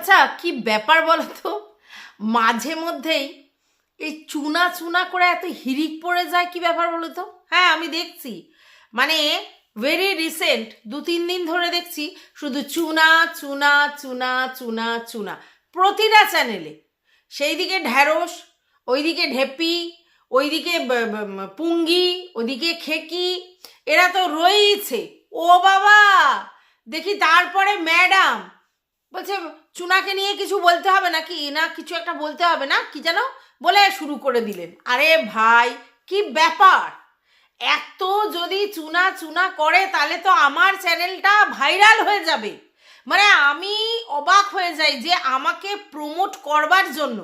আচ্ছা কি ব্যাপার বলো তো মাঝে মধ্যেই এই চুনা চুনা করে এত হিরিক পড়ে যায়, কি ব্যাপার বলো তো হ্যাঁ আমি দেখছি। মানে ভেরি রিসেন্ট দু তিন দিন ধরে দেখছি, শুধু চুনা চুনা চুনা চুনা চুনা, প্রতিটা চ্যানেলে সেই দিকে ঢ্যাঁড়স, ওইদিকে ঢেপি, ওইদিকে পুঙ্গি ওদিকে খেকি, এরা তো রয়েইছে। ও বাবা! দেখি তারপরে ম্যাডাম বলছে চুনাকে নিয়ে কিছু বলতে হবে নাকি? না, কিছু একটা বলতে হবে না? কি যেন বলে শুরু করে দিলেন। আরে ভাই, কি ব্যাপার? এত যদি চুনা চুনা করে, তাহলে তো আমার চ্যানেলটা ভাইরাল হয়ে যাবে। মানে আমি অবাক হয়ে যাই যে আমাকে প্রমোট করবার জন্য,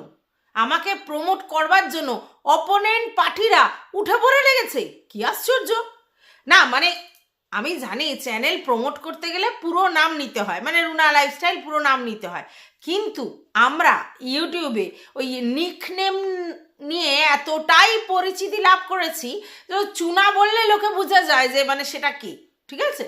আমাকে প্রমোট করবার জন্য অপোনেন্ট পার্টিরা উঠে পড়ে লেগেছে। কি আশ্চর্য! না মানে আমি জানি চ্যানেল প্রমোট করতে গেলে পুরো নাম নিতে হয়। মানে রুনা লাইফস্টাইল পুরো নাম নিতে হয়। কিন্তু আমরা ইউটিউবে ওই নিকনেম নিয়ে এতটাই পরিচিতি লাভ করেছি যে চুনা বললে লোকে বোঝা যায় যে মানে সেটা কি, ঠিক আছে?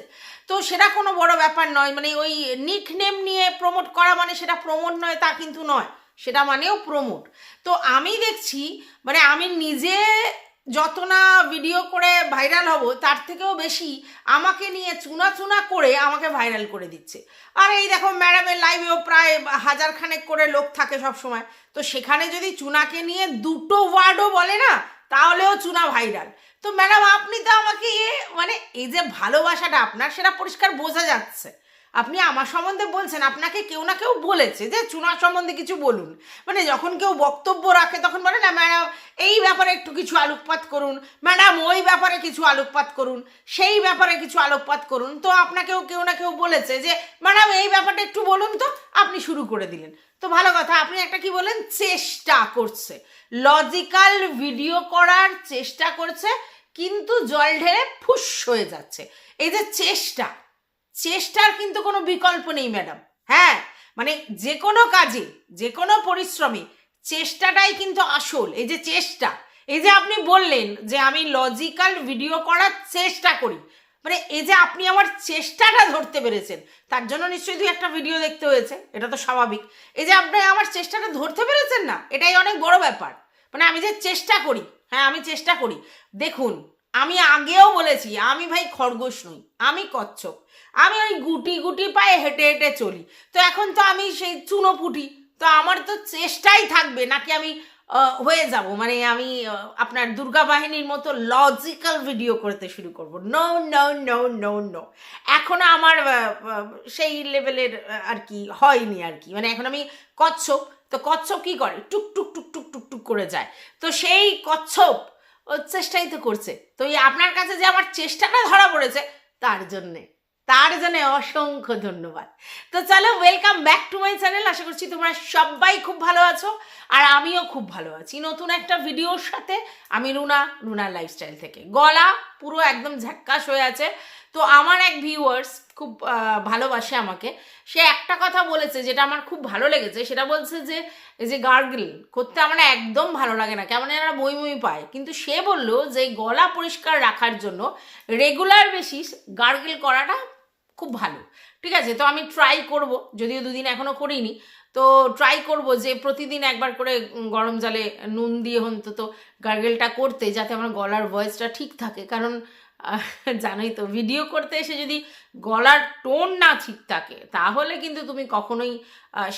তো সেটা কোনো বড় ব্যাপার নয়। মানে ওই নিকনেম নিয়ে প্রমোট করা মানে সেটা প্রমোট নয়, তা কিন্তু নয়। সেটা মানেও প্রমোট তো আমি দেখছি মানে আমি নিজে যত না ভিডিও করে ভাইরাল হব, তার থেকেও বেশি আমাকে নিয়ে চুনা চুনা করে আমাকে ভাইরাল করে দিচ্ছে। আর এই দেখো ম্যাডামের লাইভেও প্রায় হাজার খানেক করে লোক থাকে সব সময়। তো সেখানে যদি চুনাকে নিয়ে দুটো ওয়ার্ডও বলে না, তাহলেও চুনা ভাইরাল তো ম্যাডাম আপনি তো আমাকে মানে এই যে ভালোবাসাটা আপনার, সেটা পরিষ্কার বোঝা যাচ্ছে। আপনি আমার সম্বন্ধে বলছেন, আপনাকে কেউ না কেউ বলেছে যে চুনার সম্বন্ধে কিছু বলুন। মানে যখন কেউ বক্তব্য রাখে তখন বলে, না ম্যাডাম, এই ব্যাপারে একটু কিছু আলোকপাত করুন। ম্যাডাম, ওই ব্যাপারে কিছু আলোকপাত করুন। সেই ব্যাপারে কিছু আলোকপাত করুন। তো আপনাকেও কেউ না কেউ বলেছে যে, ম্যাডাম, এই ব্যাপারটা একটু বলুন তো। আপনি শুরু করে দিলেন। তো ভালো কথা, আপনি একটা কি বলেন, চেষ্টা করছে। লজিক্যাল ভিডিও করার চেষ্টা করছে, কিন্তু জল ঢেলে ফুস হয়ে যাচ্ছে। এই যে চেষ্টা চেষ্টার কিন্তু কোনো বিকল্প নেই, ম্যাডাম। হ্যাঁ মানে যে কোনো কাজে, যে কোনো পরিশ্রমে চেষ্টাটাই কিন্তু আসল। এই যে চেষ্টা, এই যে আপনি বললেন যে আমি লজিক্যাল ভিডিও করার চেষ্টা করি মানে এই যে আপনি আমার চেষ্টাটা ধরতে পেরেছেন, তার জন্য নিশ্চয়ই দুই একটা ভিডিও দেখতে হয়েছে, এটা তো স্বাভাবিক। এই যে আপনি আমার চেষ্টাটা ধরতে পেরেছেন না, এটাই অনেক বড় ব্যাপার। মানে আমি যে চেষ্টা করি হ্যাঁ আমি চেষ্টা করি। দেখুন, আমি আগেও বলেছি, আমি ভাই খরগোশ নই, আমি কচ্ছপ। আমি ওই গুটি গুটি পায়ে হেঁটে হেঁটে চলি। তো এখন তো আমি সেই চুনোপুটি, তো আমার তো চেষ্টাই থাকবে নাকি আমি হয়ে যাব। মানে আমি আপনার দুর্গা বাহিনীর মতো লজিক্যাল ভিডিও করতে শুরু করব। No no no no no এখন আমার সেই লেভেলের আর কি হয়নি আর কি। মানে এখন আমি কচ্ছপ, তো কচ্ছপ কি করে? টুক টুক টুক টুক টুক টুক করে যায়। তো সেই কচ্ছপ চেষ্টাই তো করছে। তো আপনার কাছে যে আমার চেষ্টাটা ধরা পড়েছে, তার জন্যে। তার জন্য অসংখ্য ধন্যবাদ। তো চলো welcome back to my channel আশা করছি তোমরা সবাই খুব ভালো আছো, আর আমিও খুব ভালো আছি। নতুন একটা ভিডিওর সাথে আমি রুনা, রুনার লাইফস্টাইল থেকে। গলা পুরো একদম ঝাক্কাস হয়ে আছে। তো আমার এক ভিউয়ার্স খুব ভালোবাসে আমাকে। সে একটা কথা বলেছে যেটা আমার খুব ভালো লেগেছে। সেটা বলছে যে, এই যে গার্গল করতে আমার একদম ভালো লাগে না। কেমন এরা বই মই পায়। কিন্তু সে বলল যে, গলা পরিষ্কার রাখার জন্য রেগুলার বেসিস গার্গল করাটা খুব ভালো। ঠিক আছে? তো আমি ট্রাই করব, যদিও দুদিন এখনও করিনি। তো ট্রাই করব যে প্রতিদিন একবার করে গরম জলে নুন দিয়ে অন্তত গার্গেলটা করতে, যাতে আমার গলার ভয়েসটা ঠিক থাকে। কারণ জানোই তো ভিডিও করতে এসে যদি গলার টোন না ঠিক থাকে, তাহলে কিন্তু তুমি কখনোই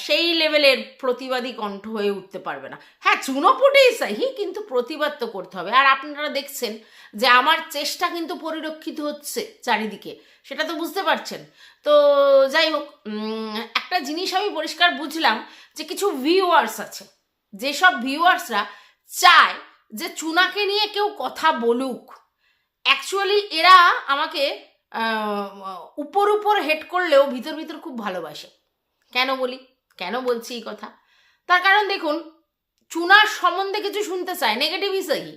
সেই লেভেলের প্রতিবাদী কণ্ঠ হয়ে উঠতে পারবে না। হ্যাঁ চুনোপুটেই সাহি, কিন্তু প্রতিবাদ তো করতে হবে। আর আপনারা দেখছেন যে আমার চেষ্টা কিন্তু পরিলক্ষিত হচ্ছে চারিদিকে, সেটা তো বুঝতে পারছেন। তো যাই হোক একটা জিনিস আমি পরিষ্কার বুঝলাম যে কিছু ভিউয়ার্স আছে, যেসব ভিউয়ার্সরা চায় যে চুনাকে নিয়ে কেউ কথা বলুক অ্যাকচুয়ালি এরা আমাকে উপর উপর হেড করলেও ভিতর ভিতর খুব ভালোবাসে। কেন বলি? কেন বলছি এই কথা? তার কারণ দেখুন, চুনার সম্বন্ধে কিছু শুনতে চায় নেগেটিভই সাহি।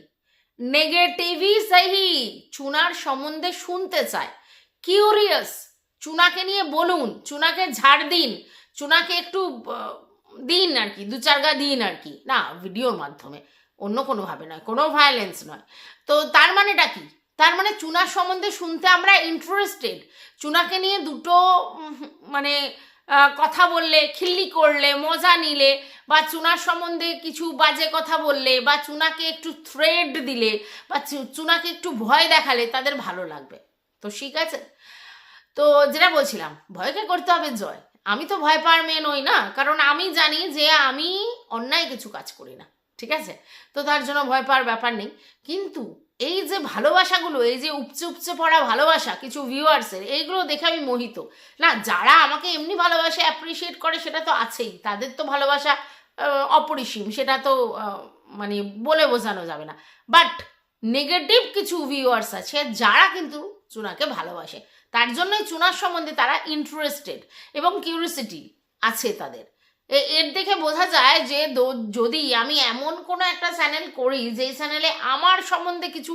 নেগেটিভই সাহি, চুনার সম্বন্ধে শুনতে চায়। কিউরিয়াস চুনাকে নিয়ে বলুন, চুনাকে ঝাড় দিন, চুনাকে একটু দিন আর কি, দু চার গা দিন আর কি। না ভিডিওর মাধ্যমে। অন্য কোনোভাবে নয়, কোনো ভায়োলেন্স নয়। তো তার মানেটা কি? তার মানে চুনার সম্বন্ধে শুনতে আমরা ইন্টারেস্টেড চুনাকে নিয়ে দুটো মানে কথা বললে, খিল্লি করলে, মজা নিলে, বা চুনার সম্বন্ধে কিছু বাজে কথা বললে, বা চুনাকে একটু থ্রেড দিলে, বা চুনাকে একটু ভয় দেখালে তাদের ভালো লাগবে। তো ঠিক আছে। তো যেটা বলছিলাম, ভয়কে করতে হবে জয়। আমি তো ভয় পাওয়ার মেয়ে নই না, কারণ আমি জানি যে আমি অন্যায় কিছু কাজ করি না। ঠিক আছে? তো তার জন্য ভয় পাওয়ার ব্যাপার নেই। কিন্তু এই যে ভালোবাসাগুলো, এই যে উপচে উপচে পড়া ভালোবাসা, কিছু ভিউয়ার্সের এইগুলো দেখে আমি মোহিত। না, যারা আমাকে এমনি ভালোবাসে অ্যাপ্রিসিয়েট করে, সেটা তো আছেই। তাদের তো ভালোবাসা অপরিসীম, সেটা তো মানে বলে বোঝানো যাবে না। বাট নেগেটিভ কিছু ভিউয়ার্স আছে, যারা কিন্তু চুনাকে ভালোবাসে। তার জন্যই চুনার সম্বন্ধে তারা ইন্টারেস্টেড এবং কিউরিসিটি আছে তাদের। এর দেখে বোঝা যায় যে যদি আমি এমন কোনো একটা চ্যানেল করি, যেই চ্যানেলে আমার সম্বন্ধে কিছু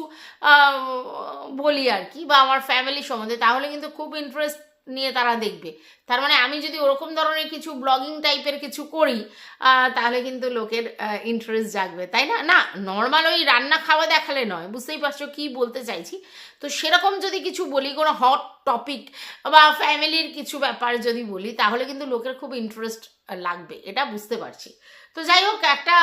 বলি আর কি, বা আমার ফ্যামিলি সম্বন্ধে, তাহলে কিন্তু খুব ইন্টারেস্ট নিয়ে তারা দেখবে। তার মানে আমি যদি ওরকম ধরনের কিছু ব্লগিং টাইপের কিছু করি তাহলে কিন্তু লোকের ইন্টারেস্ট জাগবে, তাই না? না নর্মাল ওই রান্না খাওয়া দেখালে নয়, বুঝতেই পারছ কি বলতে চাইছি? তো সেরকম যদি কিছু বলি, কোনো হট টপিক বা ফ্যামিলির কিছু ব্যাপার যদি বলি, তাহলে কিন্তু লোকের খুব ইন্টারেস্ট লাগবে, এটা বুঝতে পারছি। তো যাই হোক, একটা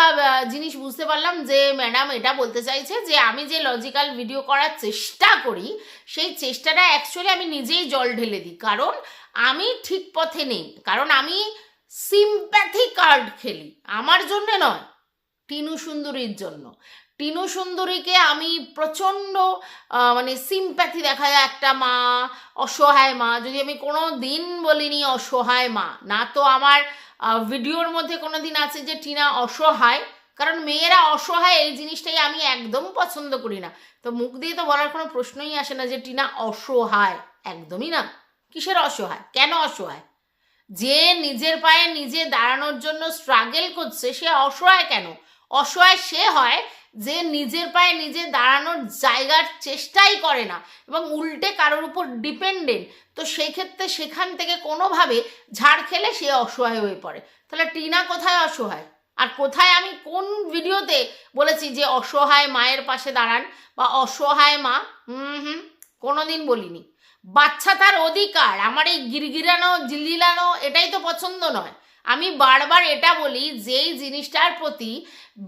জিনিস বুঝতে পারলাম যে ম্যাডাম এটা বলতে চাইছে যে আমি যে লজিক্যাল ভিডিও করার চেষ্টা করি, সেই চেষ্টাটা অ্যাকচুয়ালি আমি নিজেই জল ঢেলে দিই। কারণ আমি ঠিক পথে নেই, কারণ আমি সিম্প্যাথি কার্ড খেলি, আমার জন্য নয়, টিনু সুন্দরীর জন্য। টিনু সুন্দরীকে আমি প্রচণ্ড মানে সিম্প্যাথি দেখা যায় একটা মা, অসহায় মা, যদি আমি কোনো দিন বলিনি অসহায় মা, না তো আমার ভিডিওর মধ্যে কোনো দিন আছে যে টিনা অসহায়, কারণ মেয়েরা অসহায় এই জিনিসটাই আমি একদম পছন্দ করি না। তো মুখ দিয়ে তো বলার কোনো প্রশ্নই আসে না যে টিনা অসহায়, একদমই না। কিসের অসহায়? কেন অসহায়? যে নিজের পায়ে নিজে দাঁড়ানোর জন্য স্ট্রাগেল করছে, সে অসহায় কেন? অসহায় সে হয় যে নিজের পায়ে নিজে দাঁড়ানোর জায়গার চেষ্টাই করে না এবং উল্টে কারোর উপর ডিপেন্ডেন্ট তো সেই ক্ষেত্রে সেখান থেকে কোনোভাবে ঝাড় খেলে সে অসহায় হয়ে পড়ে। তাহলে টিনা কোথায় অসহায়? আর কোথায় আমি কোন ভিডিওতে বলেছি যে অসহায় মায়ের পাশে দাঁড়ান বা অসহায় মা? হুম হুম, কোনোদিন বলিনি। বাচ্চা তার অধিকার, আমার এই গিরগিরানো জিলিলানো এটাই তো পছন্দ নয়। আমি বারবার এটা বলি, যেই জিনিসটার প্রতি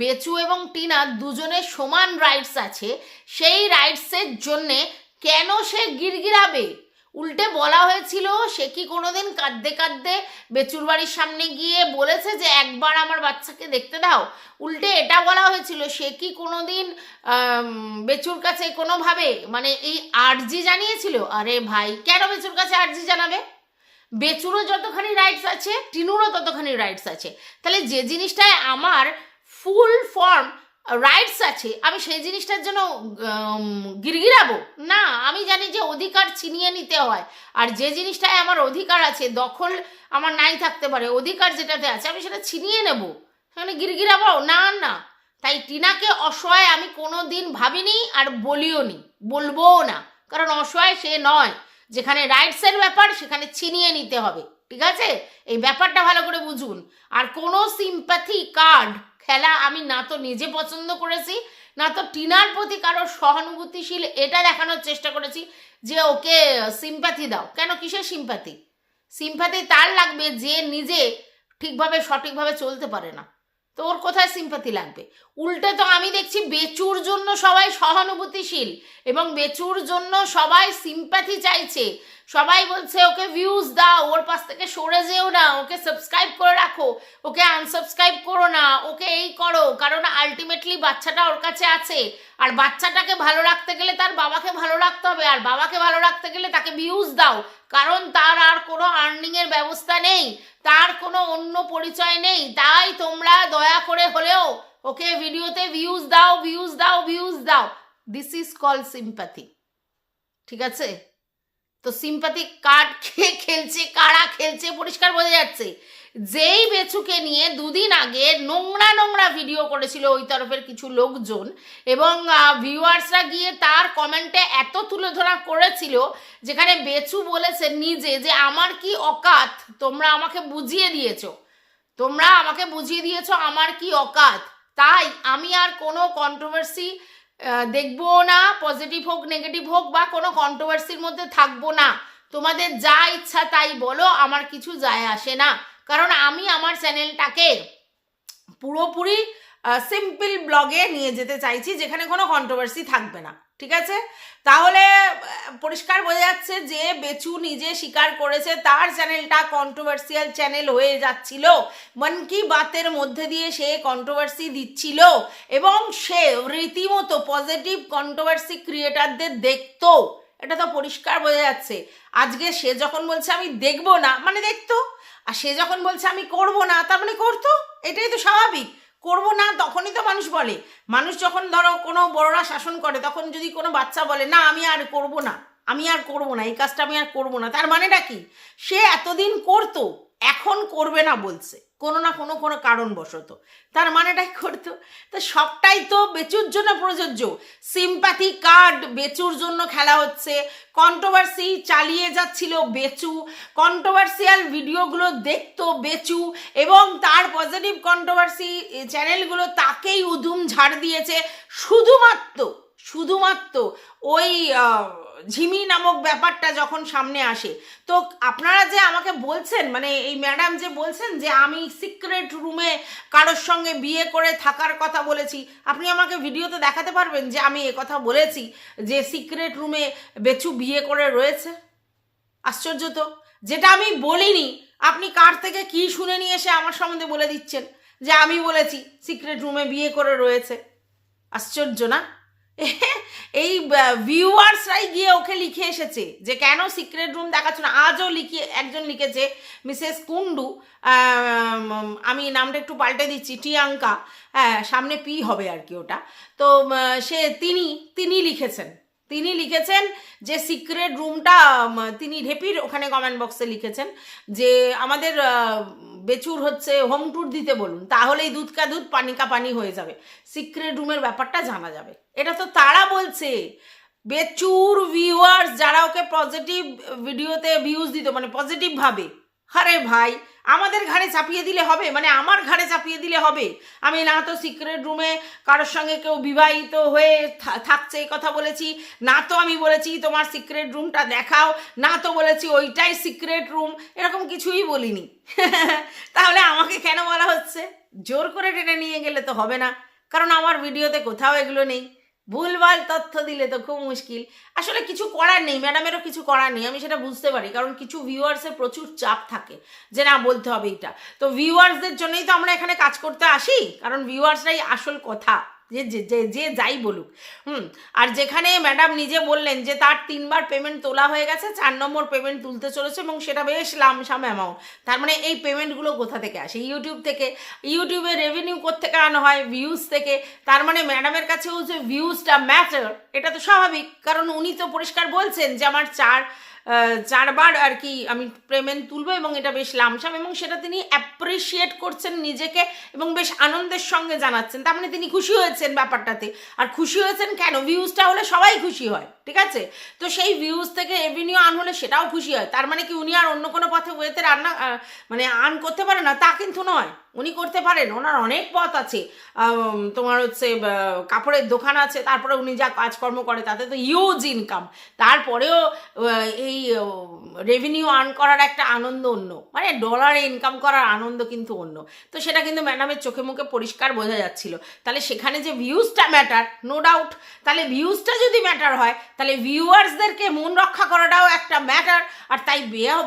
বেচু এবং টিনা দুজনের সমান রাইটস আছে, সেই রাইটসের জন্যে কেন সে গিরগিরাবে? উল্টে বলা হয়েছিল, সে কি কোনোদিন কাঁদতে কাঁদতে বেচুর বাড়ির সামনে গিয়ে বলেছে যে, একবার আমার বাচ্চাকে দেখতে দাও? উল্টে এটা বলা হয়েছিল, সে কি কোনোদিন বেচুর কাছে কোনোভাবে মানে এই আর্জি জানিয়েছিল? আরে ভাই, কেন বেচুর কাছে আর্জি জানাবে? বেচুরও যতখানি রাইটস আছে, টিনুরও ততখানি রাইটস আছে। তাহলে যে জিনিসটায় আমার ফুল ফর্ম রাইটস আছে, আমি সেই জিনিসটার জন্য গিরগিরাবো? না, আমি জানি যে অধিকার ছিনিয়ে নিতে হয়। আর যে জিনিসটায় আমার অধিকার আছে, দখল আমার নাই থাকতে পারে, অধিকার যেটাতে আছে, আমি সেটা ছিনিয়ে নেব। সেখানে গিরগিরাবো? না না। তাই টিনাকে অসহায় আমি কোনো দিন ভাবিনি আর বলিও নি বলবোও না। কারণ অসহায় সে নয়। যেখানে রাইটসের ব্যাপার, সেখানে ছিনিয়ে নিতে হবে। ঠিক আছে? এই ব্যাপারটা ভালো করে বুঝুন। আর কোনো সিম্প্যাথি কার্ড খেলা আমি না তো নিজে পছন্দ করেছি, না তো টিনার প্রতি কারও সহানুভূতিশীল এটা দেখানোর চেষ্টা করেছি যে ওকে সিম্প্যাথি দাও। কেন? কিসের সিম্প্যাথি সিম্প্যাথি তার লাগবে যে নিজে ঠিকভাবে, সঠিকভাবে চলতে পারে না। তো ওর কোথায় সিম্পাতি লাগবে? উল্টে তো আমি দেখছি বেচুর জন্য সবাই সহানুভূতিশীল এবং বেচুর জন্য সবাই সিম্প্যাথি চাইছে। সবাই বলছে, ওকে ভিউজ দাও, ওর পাশ থেকে সরে যেও না, ওকে সাবস্ক্রাইব করে রাখো, ওকে আনসাবস্ক্রাইব করো না, ওকে এই করো। কারণ আলটিমেটলি বাচ্চাটা ওর কাছে আছে। আর বাচ্চাটাকে ভালো রাখতে গেলে তার বাবাকে ভালো রাখতে হবে, আর বাবাকে ভালো রাখতে গেলে তাকে ভিউজ দাও। কারণ তার আর কোনো আর্নিংয়ের ব্যবস্থা নেই, তার কোনো অন্য পরিচয় নেই। তাই তোমরা দয়া করে হলেও ওকে ভিডিওতে ভিউজ দাও ভিউজ দাও ভিউজ দাও। দিস ইজ কল সিম্প্যাথি ঠিক আছে? তো সিম্প্যাথি কার্ড কে খেলছে, কারা খেলছে, পরিষ্কার বোঝা যাচ্ছে। যেই বেচুকে নিয়ে দুদিন আগে নোংরা নোংরা ভিডিও করেছিল ওই তরফের কিছু লোকজন এবং ভিউয়ার্সরা গিয়ে তার কমেন্টে এত তুলে ধরা করেছিল, যেখানে বেচু বলেছে নিজে যে, আমার কি অকাত? তোমরা আমাকে বুঝিয়ে দিয়েছ। তোমরা আমাকে বুঝিয়ে দিয়েছ, আমার কি অকাত? তাই আমি আর কোনো কন্ট্রোভার্সি দেখব না পজিটিভ হোক নেগেটিভ হোক, বা কোনো কন্ট্রোভার্সির মধ্যে থাকব না। তোমাদের যা ইচ্ছা তাই বলো, আমার কিছু যায় আসে না। কারণ আমি আমার চ্যানেলটাকে পুরোপুরি সিম্পল ব্লগে নিয়ে যেতে চাইছি, যেখানে কোনো কন্ট্রোভার্সি থাকবে না, ঠিক আছে? তাহলে পরিষ্কার বোঝা যাচ্ছে যে বেচু নিজে স্বীকার করেছে, তার চ্যানেলটা কন্ট্রোভার্সিয়াল চ্যানেল হয়ে যাচ্ছিল। মন কি বাতের মধ্যে দিয়ে সে কন্ট্রোভার্সি দিচ্ছিল, এবং সে রীতিমতো পজিটিভ কন্ট্রোভার্সি ক্রিয়েটারদের দেখতো। এটা তো পরিষ্কার বোঝা যাচ্ছে। আজকে সে যখন বলছে, আমি দেখব না মানে দেখতো, আর সে যখন বলছে, আমি করব না, তার মানে করতো? এটাই তো স্বাভাবিক। করব না, তখনই তো মানুষ বলে। মানুষ যখন ধরো কোনো বড়রা শাসন করে, তখন যদি কোনো বাচ্চা বলে, না, আমি আর করব না, আমি আর করব না, এই কাজটা আমি আর করব না, তার মানেটা কি? সে এতদিন করতো এখন করবে না বলছে। কোনো না কোনো কোনো কারণবশত। তার মানেটাই করতো। তা সবটাই তো বেচুর জন্য প্রযোজ্য। সিম্প্যাথি কার্ড বেচুর জন্য খেলা হচ্ছে। কন্ট্রোভার্সি চালিয়ে যাচ্ছিল বেচু। কন্ট্রোভার্সিয়াল ভিডিওগুলো দেখতো বেচু। এবং তার পজিটিভ কন্ট্রোভার্সি চ্যানেলগুলো তাকেই উধুম ঝাড় দিয়েছে। শুধুমাত্র শুধুমাত্র ওই ঝিমি নামক ব্যাপারটা যখন সামনে আসে, তো আপনারা যে আমাকে বলছেন মানে এই ম্যাডাম যে বলছেন যে আমি সিক্রেট রুমে কারোর সঙ্গে বিয়ে করে থাকার কথা বলেছি, আপনি আমাকে ভিডিওতে দেখাতে পারবেন যে আমি কথা বলেছি যে সিক্রেট রুমে বেচু বিয়ে করে রয়েছে? আশ্চর্য তো। যেটা আমি বলিনি, আপনি কার থেকে কি শুনে নিয়ে এসে আমার সম্বন্ধে বলে দিচ্ছেন যে আমি বলেছি সিক্রেট রুমে বিয়ে করে রয়েছে? আশ্চর্য না? এই ভিউয়ার্সরাই গিয়ে ওকে লিখে এসেছে যে, কেন সিক্রেট রুম দেখাচ্ছ না? আজও লিখে, একজন লিখেছে মিসেস কুন্ডু আমি নামটা একটু পাল্টে দিচ্ছি, টিয়াঙ্কা। হ্যাঁ সামনে পি হবে আর কি ওটা। তো সে, তিনি তিনি লিখেছেন। তিনি লিখেছেন যে সিক্রেট রুমটা তিনি ঢেপির ওখানে কমেন্ট বক্সে লিখেছেন যে, আমাদের বেচুর হচ্ছে হোম ট্যুর দিতে বলুন, তাহলেই দুধ কা দুধ, পানি কা পানি হয়ে যাবে। সিক্রেট রুমের ব্যাপারটা জানা যাবে। এটা তো তারা বলছে। বেচুর ভিউয়ার্স যারা ওকে পজিটিভ ভিডিওতে ভিউজ দিত মানে পজিটিভ ভাবে আরে ভাই, আমাদের ঘাড়ে চাপিয়ে দিলে হবে মানে আমার ঘাড়ে চাপিয়ে দিলে হবে। আমি না তো সিক্রেট রুমে কারোর সঙ্গে কেউ বিবাহিত হয়ে থাকছে, এই কথা বলেছি। না তো আমি বলেছি, তোমার সিক্রেট রুমটা দেখাও। না তো বলেছি, ওইটাই সিক্রেট রুম এরকম কিছুই বলিনি। তাহলে আমাকে কেন বলা হচ্ছে? জোর করে টেনে নিয়ে গেলে তো হবে না। কারণ আমার ভিডিওতে কোথাও এগুলো নেই। ভুলভাল তথ্য দিলে তো খুব মুশকিল। আসলে কিছু করার নেই, ম্যাডামেরও কিছু করার নেই, আমি সেটা বুঝতে পারি, কারণ কিছু ভিউয়ার্সের প্রচুর চাপ থাকে যে না, বলতে হবে এটা। তো ভিউয়ার্সদের জন্যই তো আমরা এখানে কাজ করতে আসি, কারণ ভিউয়ার্সরাই আসল কথা। যে যে, যে- যাই বলুক। হুম, আর যেখানে ম্যাডাম নিজে বললেন যে তার তিনবার পেমেন্ট তোলা হয়ে গেছে, চার নম্বর পেমেন্ট তুলতে চলেছে এবং সেটা বেশ লামসাম অ্যামাউন্ট তার মানে এই পেমেন্টগুলো কোথা থেকে আসে? ইউটিউব থেকে। ইউটিউবে রেভিনিউ কোথেকে আনা হয়? ভিউজ থেকে। তার মানে ম্যাডামের কাছেও যে ভিউজটা ম্যাটার এটা তো স্বাভাবিক। কারণ উনি তো পরিষ্কার বলছেন যে, আমার চার চারবার আর কি আমি পেমেন্ট তুলবো এবং এটা বেশ লামসাম এবং সেটা তিনি অ্যাপ্রিসিয়েট করছেন নিজেকে এবং বেশ আনন্দের সঙ্গে জানাচ্ছেন। তার মানে তিনি খুশি হয়েছেন ব্যাপারটাতে। আর খুশি হয়েছেন কেন? ভিউজটা হলে সবাই খুশি হয়, ঠিক আছে? তো সেই ভিউজ থেকে রেভিনিউ আন হলে সেটাও খুশি হয়। তার মানে কি উনি আর অন্য কোনো পথে ওয়েতে রান্না মানে আর্ন করতে পারে না? তা কিন্তু নয়। উনি করতে পারেন। ওনার অনেক পথ আছে। তোমার হচ্ছে কাপড়ের দোকান আছে। তারপরে উনি যা কাজকর্ম করে তাতে তো ইউজ ইনকাম তারপরেও এই রেভিনিউ আর্ন করার একটা আনন্দ অন্য। মানে ডলারে ইনকাম করার আনন্দ কিন্তু অন্য। তো সেটা কিন্তু ম্যাডামের চোখে মুখে পরিষ্কার বোঝা যাচ্ছিল। তাহলে সেখানে যে ভিউজটা ম্যাটার নো ডাউট তাহলে ভিউজটা যদি ম্যাটার হয়, তাহলে ভিউয়ার্সদেরকে মন রক্ষা করাটাও একটা ম্যাটার আর তাই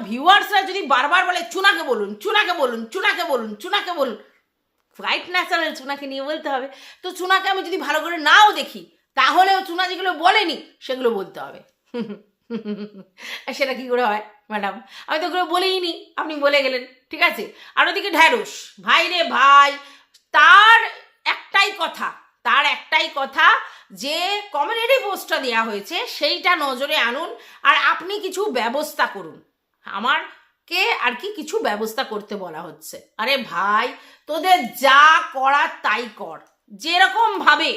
ভিউয়ার্সরা যদি বারবার বলে, চুনাকে বলুন চুনাকে বলুন চুনাকে বলুন চুনাকে বলুন হোয়াইট ন্যাচারাল চুনাকে নিয়ে বলতে হবে। তো চুনাকে আমি যদি ভালো করে নাও দেখি, তাহলেও চুনা যেগুলো বলেনি, সেগুলো বলতে হবে। সেটা কি করে হয় ম্যাডাম আমি তো ওগুলো বলেইনি আপনি বলে গেলেন, ঠিক আছে? আর ওদিকে ঢ্যাঁড়স, ভাই রে ভাই, তার একটাই কথা, তার একটাই কথা যে কমিউনিটি পোস্টটা দেওয়া হয়েছে, সেইটা নজরে আনুন আর আপনি কিছু ব্যবস্থা করুন। আমার কে আর কি কিছু ব্যবস্থা করতে বলা হচ্ছে। আরে ভাই, তোদের যা করার তাই কর। যেরকম ভাবে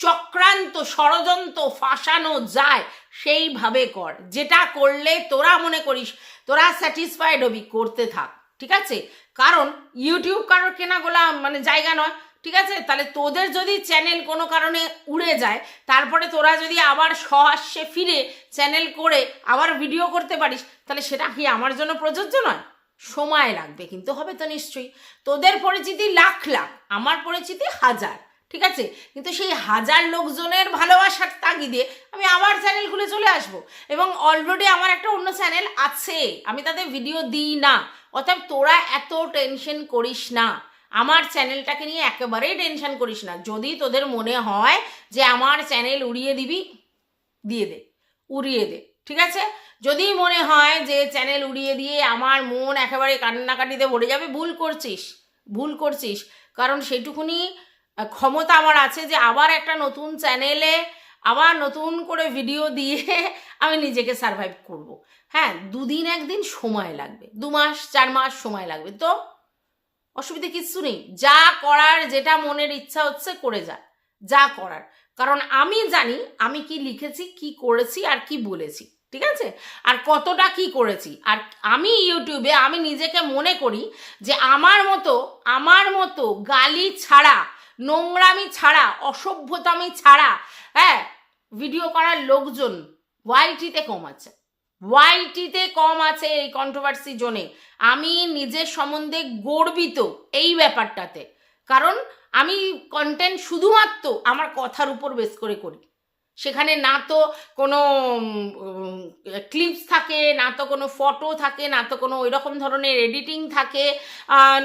চক্রান্ত, ষড়যন্ত্র ফাঁসানো যায়, সেইভাবে কর। যেটা করলে তোরা মনে করিস, তোরা স্যাটিসফাইড হবি, করতে থাক, ঠিক আছে? কারণ ইউটিউব কারোর কেনা গোলা মানে জায়গা নয়, ঠিক আছে? তাহলে তোদের যদি চ্যানেল কোনো কারণে উড়ে যায়, তারপরে তোরা যদি আবার সহাস্যে ফিরে চ্যানেল করে আবার ভিডিও করতে পারিস, তাহলে সেটা কি আমার জন্য প্রযোজ্য নয়? সময় লাগবে, কিন্তু হবে তো নিশ্চয়ই। তোদের পরিচিতি লাখ লাখ, আমার পরিচিতি হাজার। ঠিক আছে? কিন্তু সেই হাজার লোকজনের ভালোবাসার তাগিদে আমি আবার চ্যানেল খুলে চলে আসব। এবং অলরেডি আমার একটা অন্য চ্যানেল আছে। আমি তাদের ভিডিও দিই না। অতএব তোরা এত টেনশন করিস না। আমার চ্যানেলটাকে নিয়ে একেবারেই টেনশন করিস না। যদি তোদের মনে হয় যে আমার চ্যানেল উড়িয়ে দিবি দিয়ে দে। উড়িয়ে দে। ঠিক আছে? যদি মনে হয় যে চ্যানেল উড়িয়ে দিয়ে আমার মন একেবারে কান্নাকাটিতে ভরে যাবে ভুল করছিস। ভুল করছিস। কারণ সেইটুকুনি আহ, ক্ষমতা আমার আছে যে আবার একটা নতুন চ্যানেলে, আবার নতুন করে ভিডিও দিয়ে আমি নিজেকে সারভাইভ করব। হ্যাঁ দুদিন একদিন সময় লাগবে, দু মাস, চার মাস সময় লাগবে। তো অসুবিধা কিচ্ছু নেই, যা করার যেটা মনের ইচ্ছা হচ্ছে করে যা যা করার। কারণ আমি জানি আমি কি লিখেছি, কি করেছি আর কি বলেছি, ঠিক আছে? আর কতটা কি করেছি। আর আমি ইউটিউবে আমি নিজেকে মনে করি যে আমার মতো আমার মতো গালি ছাড়া নোংরামি ছাড়া, অসভ্যতামি ছাড়া হ্যাঁ ভিডিও করার লোকজন ওয়াইটিতে কম আছে। ওয়াইটিতে কম আছে এই কন্ট্রোভার্সি জোনে। আমি নিজের সম্বন্ধে গর্বিত এই ব্যাপারটাতে। কারণ আমি কন্টেন্ট শুধুমাত্র আমার কথার উপর বেশ করে করি। সেখানে না তো কোনো ক্লিপস থাকে, না তো কোনো ফটো থাকে, না তো কোনো ওই রকম ধরনের এডিটিং থাকে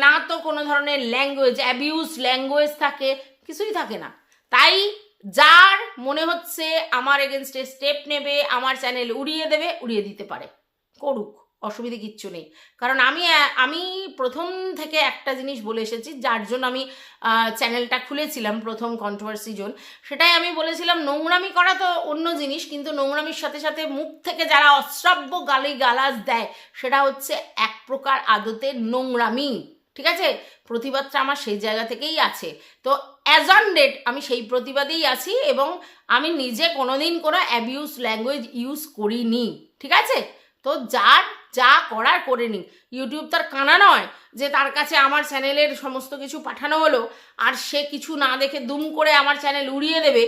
না তো কোনো ধরনের ল্যাঙ্গুয়েজ অ্যাবিউজ ল্যাঙ্গুয়েজ থাকে, কিছুই থাকে না। তাই যার মনে হচ্ছে আমার এগেনস্টে স্টেপ নেবে, আমার চ্যানেল উড়িয়ে দেবে, উড়িয়ে দিতে পারে, করুক। অসুবিধে কিচ্ছু নেই। কারণ আমি আমি প্রথম থেকে একটা জিনিস বলে এসেছি, যার জন্য আমি চ্যানেলটা খুলেছিলাম প্রথম কন্ট্রোভার্সি জোন। সেটাই আমি বলেছিলাম, নোংরামি করা তো অন্য জিনিস, কিন্তু নোংরামির সাথে সাথে মুখ থেকে যারা অশ্রাব্য গালি গালাজ দেয়, সেটা হচ্ছে এক প্রকার আদতে নোংরামি। ঠিক আছে? প্রতিবাদটা আমার সেই জায়গা থেকেই আছে। তো অ্যাজ অন ডেট আমি সেই প্রতিবাদেই আছি এবং আমি নিজে কোনোদিন কোনো অ্যাবিউজ ল্যাঙ্গুয়েজ ইউজ করিনি। ঠিক আছে? তো যার যা করার করে নি ইউটিউব তার কানা নয় যে তার কাছে আমার চ্যানেলের সমস্ত কিছু পাঠানো হলো আর সে কিছু না দেখে দুম করে আমার চ্যানেল উড়িয়ে দেবে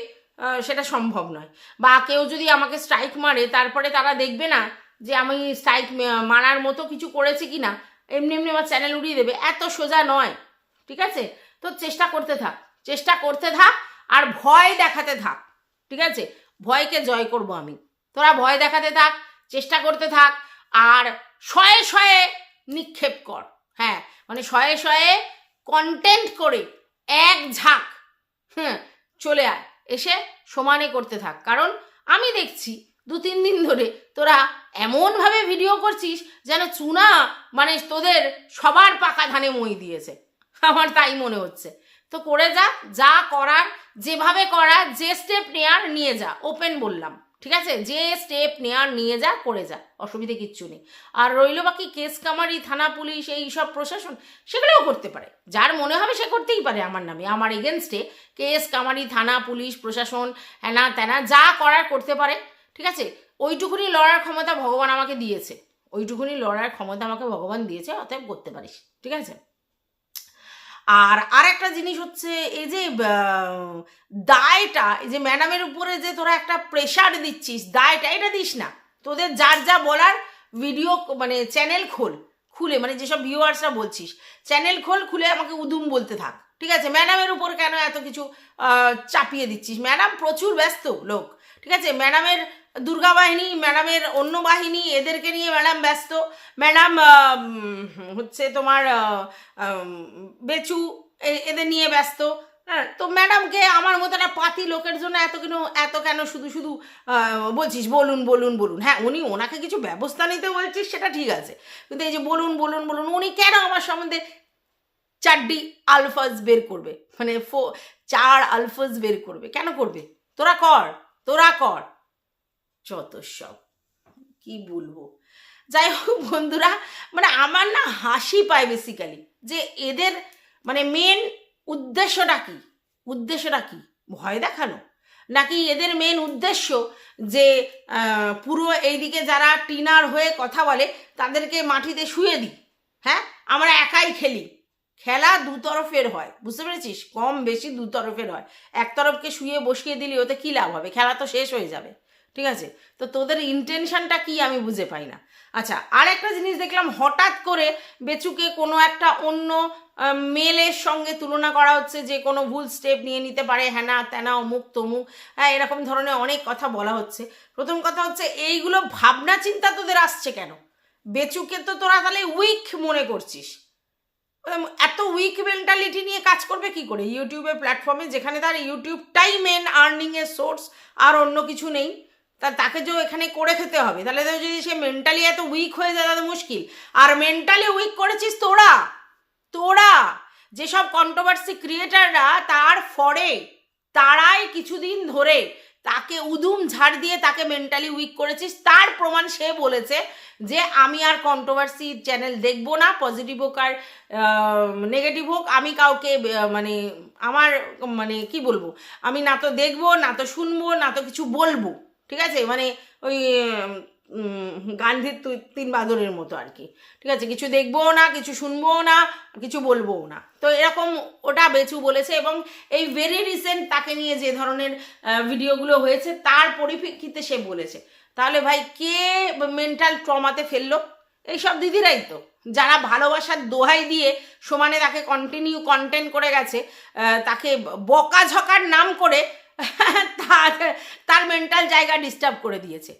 সেটা সম্ভব নয়। বা কেউ যদি আমাকে স্ট্রাইক মারে, তারপরে তারা দেখবে না যে আমি স্ট্রাইক মারার মতো কিছু করেছি কি না এমনি এমনি আমার চ্যানেল উড়িয়ে দেবে। এত সোজা নয়, ঠিক আছে? তো চেষ্টা করতে থাক, চেষ্টা করতে থাক আর ভয় দেখাতে থাক, ঠিক আছে? ভয়কে জয় করব আমি। তোরা ভয় দেখাতে থাক চেষ্টা করতে থাক আর শয়ে শয়ে নিক্ষেপ কর। হ্যাঁ মানে শয়ে শয়ে কন্টেন্ট করে এক ঝাঁক হ্যাঁ চলে আয়। এসে সমানে করতে থাক। কারণ আমি দেখছি দু তিন দিন ধরে তোরা এমনভাবে ভিডিও করছিস যেন চুনা মানে তোদের সবার পাকা ধানে মই দিয়েছে। আমার তাই মনে হচ্ছে। তো করে যা যা করার, যেভাবে করার, যে স্টেপ নেয়ার, নিয়ে যা। ওপেন বললাম। ঠিক আছে? যে স্টেপ নেয়ার, নিয়ে যা, করে যা, অসুবিধে কিচ্ছু নেই। আর রইল বাকি কেস কামারি, থানা পুলিশ, এই সব প্রশাসন, সেগুলোও করতে পারে। যার মনে হবে সে করতেই পারে আমার নামে। আমার এগেনস্টে কেস কামারি, থানা পুলিশ, প্রশাসন হ্যানা ত্যানা যা করার করতে পারে। ঠিক আছে? ওইটুকুনি লড়ার ক্ষমতা ভগবান আমাকে দিয়েছে। ওইটুকুনি লড়ার ক্ষমতা আমাকে ভগবান দিয়েছে, অতএব করতে পারিস। ঠিক আছে? আর আরেকটা জিনিস হচ্ছে, এই যে দায়টা, এই যে ম্যাডামের উপরে যে তোরা একটা প্রেশার দিচ্ছিস, দায়টা, এটা দিস না। তোদের যার যা বলার ভিডিও মানে চ্যানেল খোল, খুলে মানে যেসব ভিউয়ার্সরা বলছিস চ্যানেল খোল, খুলে আমাকে উদুম বলতে থাক, ঠিক আছে? ম্যাডামের উপর কেন এত কিছু চাপিয়ে দিচ্ছিস? ম্যাডাম প্রচুর ব্যস্ত লোক, ঠিক আছে? ম্যাডামের দুর্গা বাহিনী ম্যাডামের অন্য বাহিনী, এদেরকে নিয়ে ম্যাডাম ব্যস্ত। ম্যাডাম হচ্ছে তোমার বেচু এদের নিয়ে ব্যস্ত। হ্যাঁ তো ম্যাডামকে আমার মতো একটা পাতি লোকের জন্য এত কেন এত কেন শুধু শুধু বলছিস, বলুন বলুন বলুন। হ্যাঁ উনি ওনাকে কিছু ব্যবস্থা নিতে বলছিস, সেটা ঠিক আছে। কিন্তু এই যে বলুন বলুন বলুন, উনি কেন আমার সম্বন্ধে চারটি আলফাজ বের করবে? মানে ফো, চার আলফাজ বের করবে? কেন করবে? তোরা কর তোরা কর। যত সব। কি বলব? যাই হোক বন্ধুরা মানে আমার না হাসি পায় বেসিক্যালি যে এদের মানে মেন উদ্দেশ্যটা কি? উদ্দেশ্যটা কি? ভয় দেখানো? নাকি এদের মেন উদ্দেশ্য যে পুরো এইদিকে যারা টিনার হয়ে কথা বলে তাদেরকে মাটিতে শুয়ে দিই? হ্যাঁ? আমরা একাই খেলি। খেলা দু তরফের হয়, বুঝতে পেরেছিস? কম বেশি দু তরফের হয়। এক তরফকে শুয়ে বসিয়ে দিলি, ওতে কী লাভ হবে? খেলা তো শেষ হয়ে যাবে। ঠিক আছে? তো তোদের ইন্টেনশনটা কি আমি বুঝে পাই না। আচ্ছা আর একটা জিনিস দেখলাম, হঠাৎ করে বেচুকে কোনো একটা অন্য মেলের সঙ্গে তুলনা করা হচ্ছে যে কোনো ভুল স্টেপ নিয়ে নিতে পারে, হ্যানা, ত্যানা, অমুক, তমুক হ্যাঁ এরকম ধরনের অনেক কথা বলা হচ্ছে। প্রথম কথা হচ্ছে, এইগুলো ভাবনা চিন্তা তোদের আসছে কেন? বেচুকে তো তোরা তাহলে উইক মনে করছিস। এত উইক মেন্টালিটি নিয়ে কাজ করবে কি করে? ইউটিউবের প্ল্যাটফর্মে যেখানে তার ইউটিউবটাই মেন আর্নিংয়ের সোর্স আর অন্য কিছু নেই। তা তাকে যে এখানে করে খেতে হবে। তাহলে তো যদি সে মেন্টালি এত উইক হয়ে যায়, তাহলে মুশকিল। আর মেন্টালি উইক করেছিস তোরা। তোরা। যেসব কন্ট্রোভার্সি ক্রিয়েটাররা তার ফরে, তারাই কিছুদিন ধরে তাকে উদুম ঝাড় দিয়ে তাকে মেন্টালি উইক করেছিস। তার প্রমাণ সে বলেছে যে, আমি আর কন্ট্রোভার্সি চ্যানেল দেখব না। পজিটিভ হোক আর নেগেটিভ হোক, আমি কাউকে মানে আমার মানে কি বলব? আমি না তো দেখব, না তো শুনব, না তো কিছু বলব। ঠিক আছে? মানে ওই গান্ধীর তিন বাদরের মতো আর কি। ঠিক আছে? কিছু দেখবও না, কিছু শুনবও না, কিছু বলবোও না। তো এরকম ওটা বেচু বলেছে এবং এই ভেরি রিসেন্ট তাকে নিয়ে যে ধরনের ভিডিওগুলো হয়েছে, তার পরিপ্রেক্ষিতে সে বলেছে। তাহলে ভাই, কে মেন্টাল ট্রমাতে ফেলল? এইসব দিদিরাই তো। যারা ভালোবাসার দোহাই দিয়ে সমানে তাকে কন্টিনিউ কন্টেন্ট করে গেছে তাকে বকাঝকার নাম করে তার তার মেন্টাল জায়গা ডিস্টার্ব করে দিয়েছে।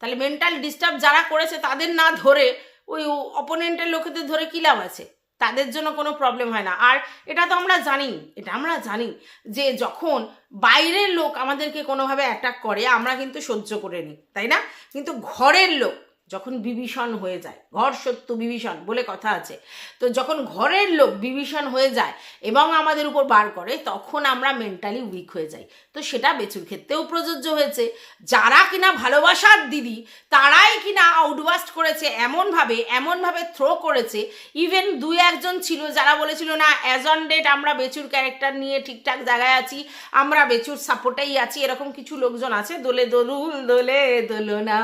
তাহলে মেন্টাল ডিস্টার্ব যারা করেছে, তাদের না ধরে ওই অপোনেন্টের লোকেদের ধরে কী লাভ আছে? তাদের জন্য কোনো প্রবলেম হয় না। আর এটা তো আমরা জানি, এটা আমরা জানি যে যখন বাইরের লোক আমাদেরকে কোনোভাবে অ্যাটাক করে, আমরা কিন্তু সহ্য করে নিই, তাই না? কিন্তু ঘরের লোক যখন বিভীষণ হয়ে যায়, ঘর সত্য বিভীষণ বলে কথা আছে, তো যখন ঘরের লোক বিভীষণ হয়ে যায় এবং আমাদের উপর বার করে, তখন আমরা মেন্টালি উইক হয়ে যাই। তো সেটা বেচুর ক্ষেত্রেও প্রযোজ্য হয়েছে। যারা কিনা ভালোবাসার দিদি, তারাই কিনা আউটবাস্ট করেছে এমনভাবে এমনভাবে থ্রো করেছে। ইভেন দুই একজন ছিল যারা বলেছিল, না অ্যাজ অন ডেট আমরা বেচুর ক্যারেক্টার নিয়ে ঠিকঠাক জায়গায় আছি, আমরা বেচুর সাপোর্টেই আছি। এরকম কিছু লোকজন আছে, দোলে দোলুল, দোলে দোলনা।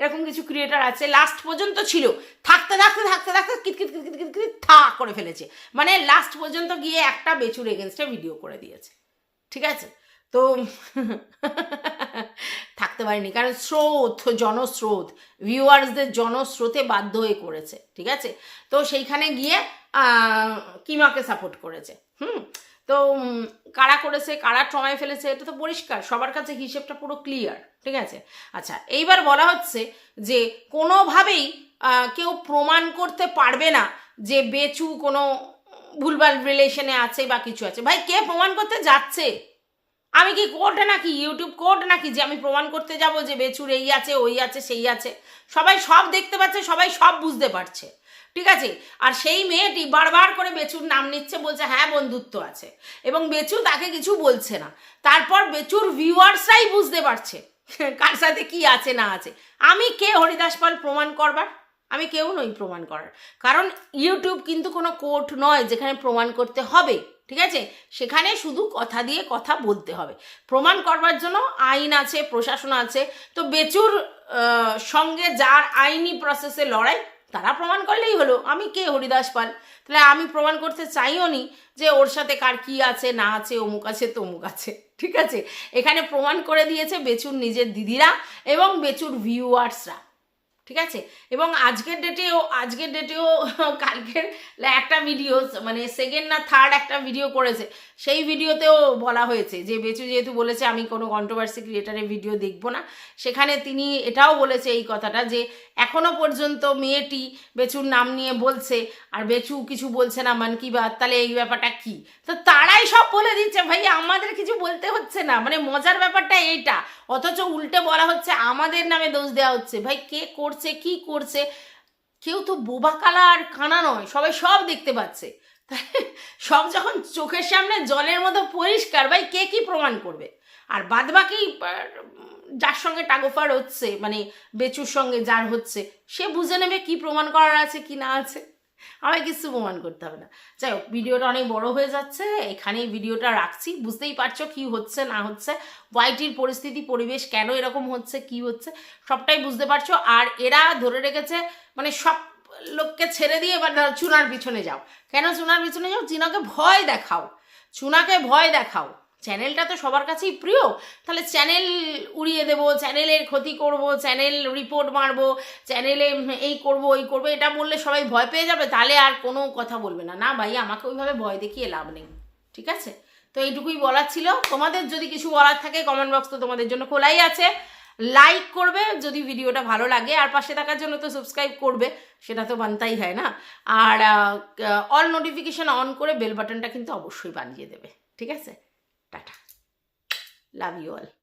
এরকম কিছু ক্রিয়েটার আছে লাস্ট পর্যন্ত ছিল। থাকতে থাকতে থাকতে থাকতে কিটকিট কিটকিট কিটকিট থা করে ফেলেছে। মানে লাস্ট পর্যন্ত গিয়ে একটা বেচুর এগেনস্টে ভিডিও করে দিয়েছে। ঠিক আছে? তো থাকতে পারিনি। কারণ স্রোত, জনস্রোত ভিউয়ার্সদের জনস্রোতে বাধ্য হয়ে করেছে। ঠিক আছে? তো সেইখানে গিয়ে কিমাকে সাপোর্ট করেছে। হুম? তো কারা করেছে, কারা ট্রমায় ফেলেছে, এটা তো পরিষ্কার, সবার কাছে হিসেবটা পুরো ক্লিয়ার ঠিক আছে? আচ্ছা এইবার বলা হচ্ছে যে, কোনোভাবেই কেউ প্রমাণ করতে পারবে না যে বেচু কোনো ভুলভাল রিলেশনে আছে বা কিছু আছে। ভাই, কে প্রমাণ করতে যাচ্ছে? আমি কি কোর্ট নাকি, ইউটিউব কোর্ট নাকি যে আমি প্রমাণ করতে যাব যে বেচুর এই আছে, ওই আছে, সেই আছে? সবাই সব দেখতে পাচ্ছে, সবাই সব বুঝতে পারছে। ঠিক আছে? আর সেই মেয়েটি বারবার করে বেচুর নাম নিচ্ছে বলছে হ্যাঁ বন্ধুত্ব আছে। এবং বেচু তাকে কিছু বলছে না। তারপর বেচুর ভিউয়ার্সরাই বুঝতে পারছে কার সাথে কি আছে, না আছে। আমি কে হরিদাস পাল প্রমাণ করবার? আমি কেউ নই প্রমাণ করার। কারণ ইউটিউব কিন্তু কোনো কোর্ট নয় যেখানে প্রমাণ করতে হবে, ঠিক আছে? সেখানে শুধু কথা দিয়ে কথা বলতে হবে। প্রমাণ করবার জন্য আইন আছে, প্রশাসন আছে। তো বেচুর সঙ্গে যার আইনি প্রসেসে লড়াই তারা প্রমাণ করলেই হলো। আমি কে হরিদাস পাল? তাহলে আমি প্রমাণ করতে চাইও নি যে ওর সাথে কার কি আছে, না আছে, অমুক আছে, তমুক আছে, ঠিক আছে? এখানে প্রমাণ করে দিয়েছে বেচুর নিজের দিদিরা এবং বেচুর ভিউয়ার্সরা ঠিক আছে? এবং আজকের ডেটেও আজকের ডেটেও কালকের একটা ভিডিও মানে সেকেন্ড না থার্ড একটা ভিডিও করেছে। সেই ভিডিওতেও বলা হয়েছে যে, বেচু যেহেতু বলেছে, আমি কোনো কন্ট্রোভার্সি ক্রিয়েটারের ভিডিও দেখব না। সেখানে তিনি এটাও বলেছে এই কথাটা যে, এখনও পর্যন্ত মেয়েটি বেচুর নাম নিয়ে বলছে, আর বেচু কিছু বলছে না, মান কি বাত, তাহলে এই ব্যাপারটা কি? তো তারাই সব বলে দিচ্ছে, ভাই, আমাদের কিছু বলতে হচ্ছে না। মানে মজার ব্যাপারটা এইটা। অথচ উল্টে বলা হচ্ছে, আমাদের নামে দোষ দেওয়া হচ্ছে। ভাই, কে করছে কি করছে? কেউ তো বোবা কালা আর কানা নয়, সবাই সব দেখতে পাচ্ছে। সব যখন চোখের সামনে জলের মতো পরিষ্কার, ভাই কে কি প্রমাণ করবে? আর বাদ বাকি যার সঙ্গে টাগোফার হচ্ছে মানে বেচুর সঙ্গে যার হচ্ছে, সে বুঝে নেবে কি প্রমাণ করার আছে, কি না আছে। আমায় কিছু প্রমাণ করতে হবে না। যাই হোক, ভিডিওটা অনেক বড় হয়ে যাচ্ছে, এখানেই ভিডিওটা রাখছি। বুঝতেই পারছ কি হচ্ছে, না হচ্ছে ওয়াইটির পরিস্থিতি, পরিবেশ কেন এরকম হচ্ছে, কি হচ্ছে, সবটাই বুঝতে পারছ। আর এরা ধরে রেখেছে মানে সব লোককে ছেড়ে দিয়ে এবার চুনার পিছনে যাও। কেন চুনার পিছনে যাও? চুনাকে ভয় দেখাও। চুনাকে ভয় দেখাও। চ্যানেলটা তো সবার কাছেই প্রিয়, তাহলে চ্যানেল উড়িয়ে দেব, চ্যানেলের ক্ষতি করব, চ্যানেল রিপোর্ট মারব, চ্যানেলে এই করব, ওই করব, এটা বললে সবাই ভয় পেয়ে যাবে, তাহলে আর কোনো কথা বলবে না। না ভাই আমাকে ওইভাবে ভয় দেখিয়ে লাভ নেই, ঠিক আছে? তো এইটুকুই বলার ছিল। তোমাদের যদি কিছু বলার থাকে কমেন্ট বক্স তো তোমাদের জন্য খোলাই আছে। লাইক করবে যদি ভিডিওটা ভালো লাগে, আর পাশে থাকার জন্য তো সাবস্ক্রাইব করবে, সেটা তো বানতাই হয় না। আর অল নোটিফিকেশান অন করে বেল বাটনটা কিন্তু অবশ্যই বানিয়ে দেবে, ঠিক আছে? Tata love you all